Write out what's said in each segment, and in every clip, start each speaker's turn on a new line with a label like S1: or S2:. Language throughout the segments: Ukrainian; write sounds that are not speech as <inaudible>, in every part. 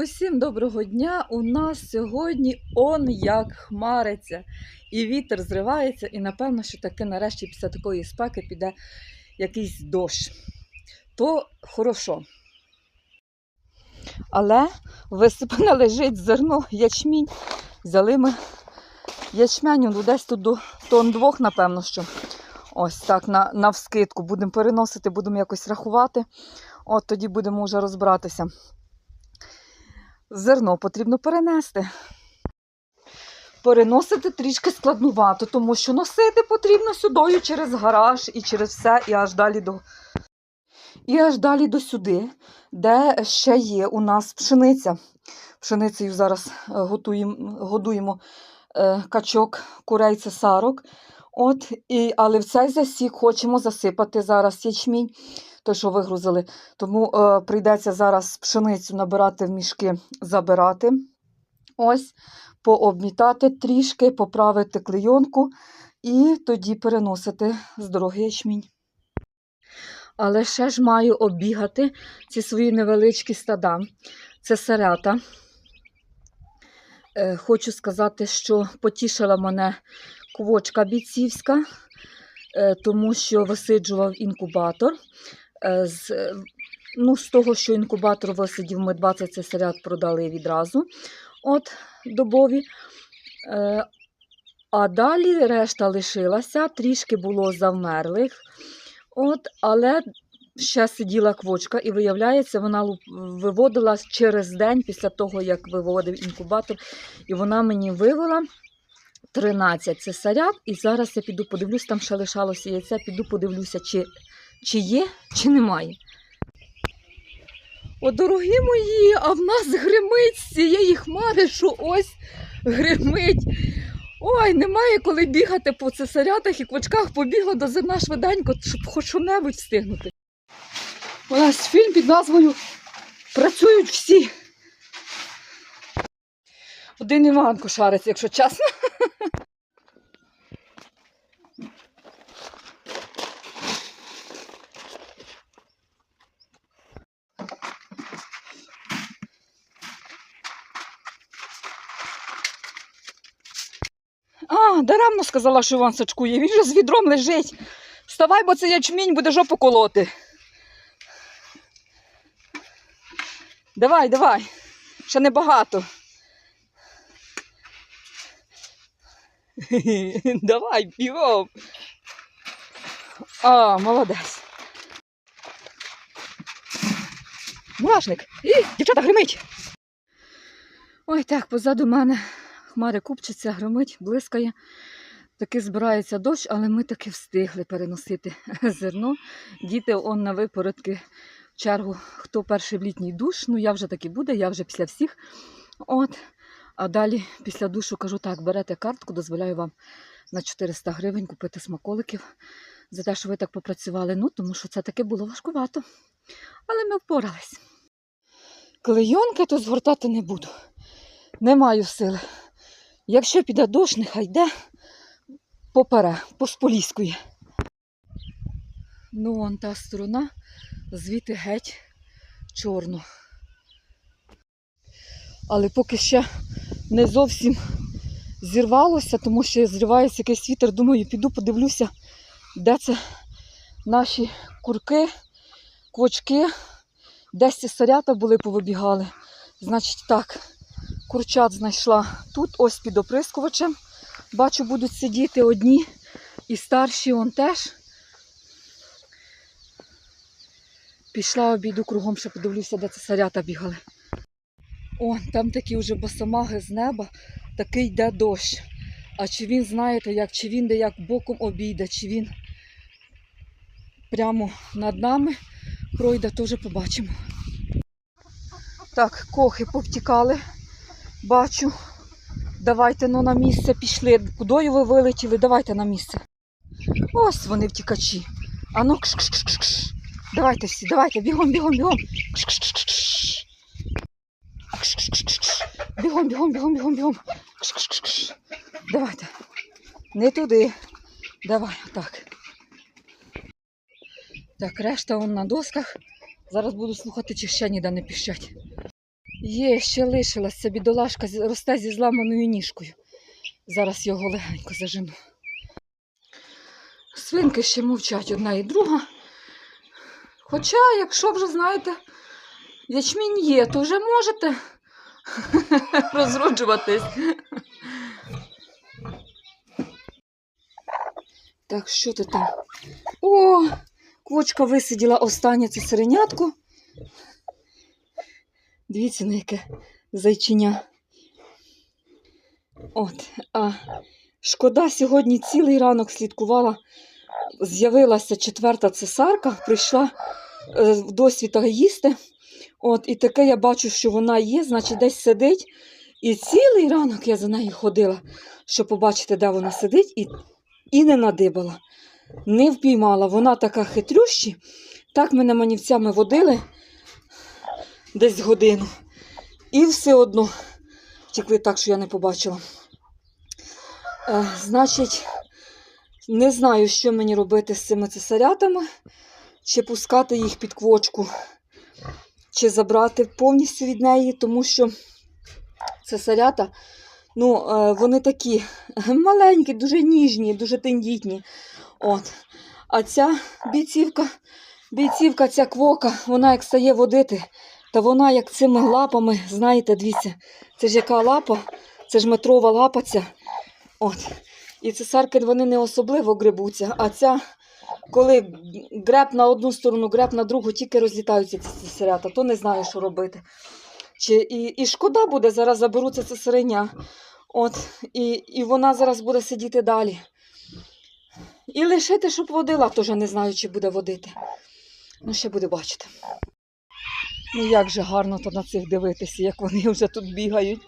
S1: Усім доброго дня! У нас сьогодні он як хмариться, і вітер зривається, і напевно, що таки нарешті після такої спеки піде якийсь дощ. То хорошо. Але висипане лежить зерно, ячмінь. Взяли ми ячменю, ну десь тут до тон двох, напевно, що. Ось так, на, навскидку. Будемо переносити, будемо якось рахувати. От тоді будемо вже розбиратися. Зерно потрібно перенести. Переносити трішки складнувато, тому що носити потрібно сюдою через гараж і через все, і аж далі до. І аж далі до сюди, де ще є у нас пшениця. Пшеницею зараз е, готуємо, годуємо е, качок, курей цесарок. От, і, але в цей засік хочемо засипати зараз ячмінь, той, що вигрузили. Тому е, прийдеться зараз пшеницю набирати в мішки, забирати. Ось, пообмітати трішки, поправити клейонку і тоді переносити з дороги ячмінь. Але ще ж маю обігати ці свої невеличкі стада. Це серята. Е, Хочу сказати, що потішила мене квочка бійцівська, е, тому що висиджував інкубатор. Е, З, ну, з того, що інкубатор висидів, ми 20 цесарят продали відразу от добові. Е, А далі решта лишилася, трішки було завмерлих. От, але ще сиділа квочка, і виявляється, вона луп- виводила через день після того, як виводив інкубатор, і вона мені вивела 13 цесарят. І зараз я піду подивлюсь, там ще лишалося яйця, піду подивлюся, чи, чи є, чи немає. О, дорогі мої, а в нас гримить з цієї хмари, що ось гримить. Ой, немає коли бігати по цесарятах і квачках побігла до зерна швиденько, щоб хоч що-небудь встигнути. У нас фільм під назвою Працюють всі. Один Іванко шариться, якщо чесно. А, даремно сказала, що Іван сачкує. Він же з відром лежить. Вставай, бо це ячмінь буде жопу колоти. Давай, давай. Ще небагато. <laughs> Давай, бігом. А, молодець. Мурашник. І, дівчата, гримить. Ой, так, позаду мене хмари купчаться, громить, блискає. Таки збирається дощ, але ми таки встигли переносити <laughs> зерно. Діти он на випородки в чергу, хто перший в літній душ. Ну, я вже таки буде, я вже після всіх. От. А далі після душу кажу, так, берете картку, дозволяю вам на 400 гривень купити смаколиків за те, що ви так попрацювали. Ну, тому що це таки було важкувато. Але ми впорались. Клейонки то згортати не буду. Не маю сили. Якщо піде дощ, нехай йде попере, посполіскує. Ну, вон та сторона, звідти геть чорно. Але поки ще не зовсім зірвалося, тому що зривається якийсь вітер. Думаю, піду подивлюся, де це наші курки, квочки, десь ці сарята були, повибігали. Значить, так, курчат знайшла тут, ось під оприскувачем. Бачу, будуть сидіти одні і старші он теж. Пішла обійду кругом, ще подивлюся, де це сарята бігали. О, там такі вже босомаги з неба, такий йде дощ. А чи він, знаєте, як, чи він де як боком обійде, чи він прямо над нами пройде, вже побачимо. Так, кохи повтікали, бачу. Давайте ну, на місце пішли. Кудою ви вилетіли? Давайте на місце. Ось вони втікачі. А ну кш кш кш кш Давайте всі, давайте, бігом, бігом, бігом. кш Бігом, бігом, бігом, бігом, бігом. Давайте. Не туди. Давай, так. Так, решта он на досках. Зараз буду слухати, чи ще ніде не піщать. Є, ще лишилася бідолашка, росте зі зламаною ніжкою. Зараз його легенько зажену. Свинки ще мовчать одна і друга. Хоча, якщо вже знаєте, ячмінь є, то вже можете <laughs> розроджуватись. Так, що ти там? О, квочка висиділа останнє це сиренятко. Дивіться, на яке зайчиня. От, а шкода, сьогодні цілий ранок слідкувала. З'явилася четверта цесарка, прийшла е, в досвіта їсти. От, і таке я бачу, що вона є, значить, десь сидить. І цілий ранок я за нею ходила, щоб побачити, де вона сидить, і, і не надибала. Не впіймала. Вона така хитрющі. Так мене манівцями водили десь годину. І все одно втекли так, що я не побачила. Е, значить, не знаю, що мені робити з цими цесарятами, чи пускати їх під квочку, чи забрати повністю від неї, тому що цесарята, ну, е, вони такі <laughs> маленькі, дуже ніжні, дуже тендітні. От. А ця бійцівка, бійцівка, ця квока, вона як стає водити, та вона як цими лапами, знаєте, дивіться, це ж яка лапа, це ж метрова лапа ця. От. І цесарки вони не особливо грибуться, а ця, коли греб на одну сторону, греб на другу, тільки розлітаються ці цесарята, то не знаю, що робити. Чи, і, і шкода буде, зараз заберуться цесареня. От, і, і вона зараз буде сидіти далі. І лишити, щоб водила, теж не знаю, чи буде водити. Ну, ще буде бачити. Ну, як же гарно то на цих дивитися, як вони вже тут бігають.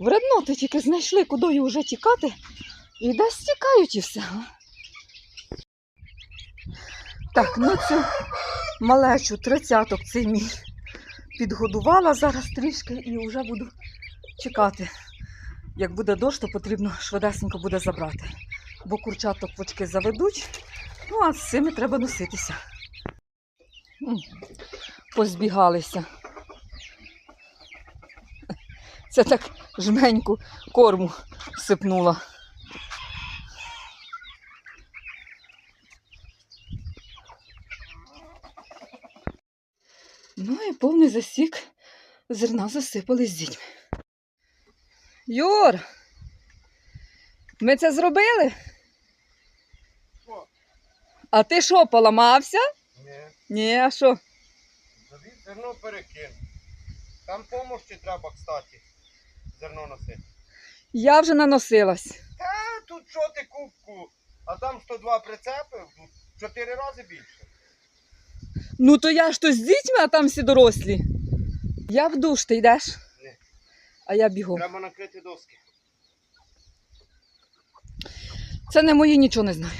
S1: Вредноти тільки знайшли, куди вже тікати. І десь тікають і все. Так, ну цю малечу тридцяток цей мій підгодувала зараз трішки і вже буду чекати. Як буде дощ, то потрібно швидесенько буде забрати. Бо курчаток квочки заведуть, ну а з цими треба носитися. Позбігалися. Це так жменьку корму сипнула. Повний засік зерна засипали з дітьми. Юр, ми це зробили?
S2: Що?
S1: А ти що, поламався?
S2: Ні,
S1: Ні, а що?
S2: зерно перекин. Там помощі треба, кстати, зерно носити.
S1: Я вже наносилась.
S2: Та тут що ти кубку, а там 102 прицепи, в 4 рази більше.
S1: Ну то я ж то з дітьми, а там всі дорослі. Я в душ, ти йдеш?
S2: Ні.
S1: А я бігом.
S2: Треба накрити доски.
S1: Це не мої, нічого не знаю.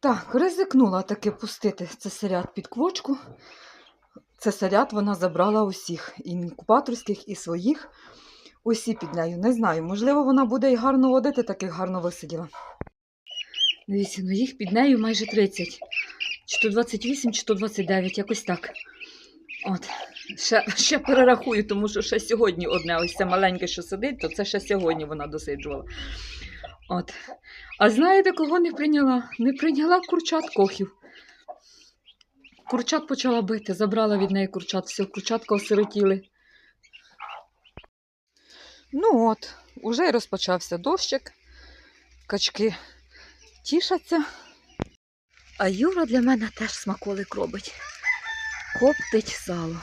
S1: Так, ризикнула таки пустити цесарят під квочку. Цесарят вона забрала усіх, і інкубаторських, і своїх. Усі під нею. Не знаю, можливо, вона буде і гарно водити, таких гарно висиділа. Дивіться, ну їх під нею майже 30. Чи то 28, чи то 29, якось так. От. Ще, ще перерахую, тому що ще сьогодні одне, ось це маленьке, що сидить, то це ще сьогодні вона досиджувала. От. А знаєте, кого не прийняла? Не прийняла курчат кохів. Курчат почала бити, забрала від неї курчат, все, курчатка осиротіли. Ну от, уже й розпочався дощик, качки тішаться. А Юра для мене теж смаколик робить. Коптить сало.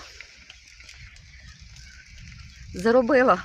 S1: Заробила.